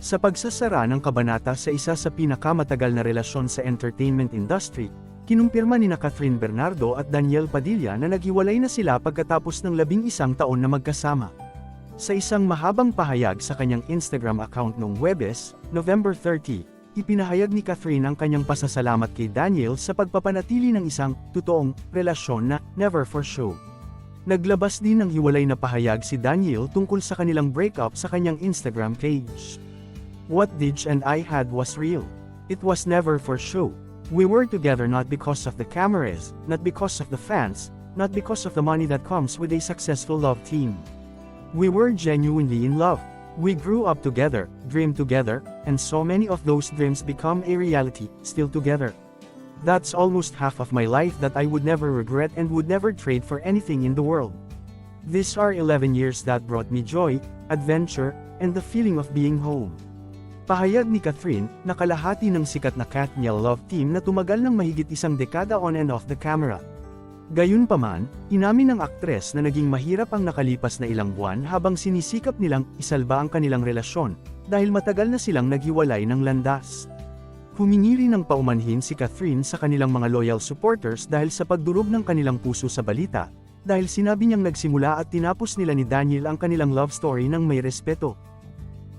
Sa pagsasara ng kabanata sa isa sa pinakamatagal na relasyon sa entertainment industry, kinumpirma ni na Catherine Bernardo at Daniel Padilla na naghiwalay na sila pagkatapos ng labing isang taon na magkasama. Sa isang mahabang pahayag sa kanyang Instagram account noong Webes, November 30, ipinahayag ni Catherine ang kanyang pasasalamat kay Daniel sa pagpapanatili ng isang totoong relasyon na never for show. Naglabas din ng hiwalay na pahayag si Daniel tungkol sa kanilang breakup sa kanyang Instagram page. What Dij and I had was real. It was never for show. We were together not because of the cameras, not because of the fans, not because of the money that comes with a successful love team. We were genuinely in love. We grew up together, dreamed together, and so many of those dreams become a reality, still together. That's almost half of my life that I would never regret and would never trade for anything in the world. These are 11 years that brought me joy, adventure, and the feeling of being home. Pahayag ni Catherine, na kalahati ng sikat na Katniel love team na tumagal ng mahigit isang dekada on and off the camera. Gayunpaman, inamin ng aktres na naging mahirap ang nakalipas na ilang buwan habang sinisikap nilang isalba ang kanilang relasyon, dahil matagal na silang naghiwalay ng landas. Humingi rin ng paumanhin si Catherine sa kanilang mga loyal supporters dahil sa pagdurog ng kanilang puso sa balita, dahil sinabi niyang nagsimula at tinapos nila ni Daniel ang kanilang love story ng may respeto.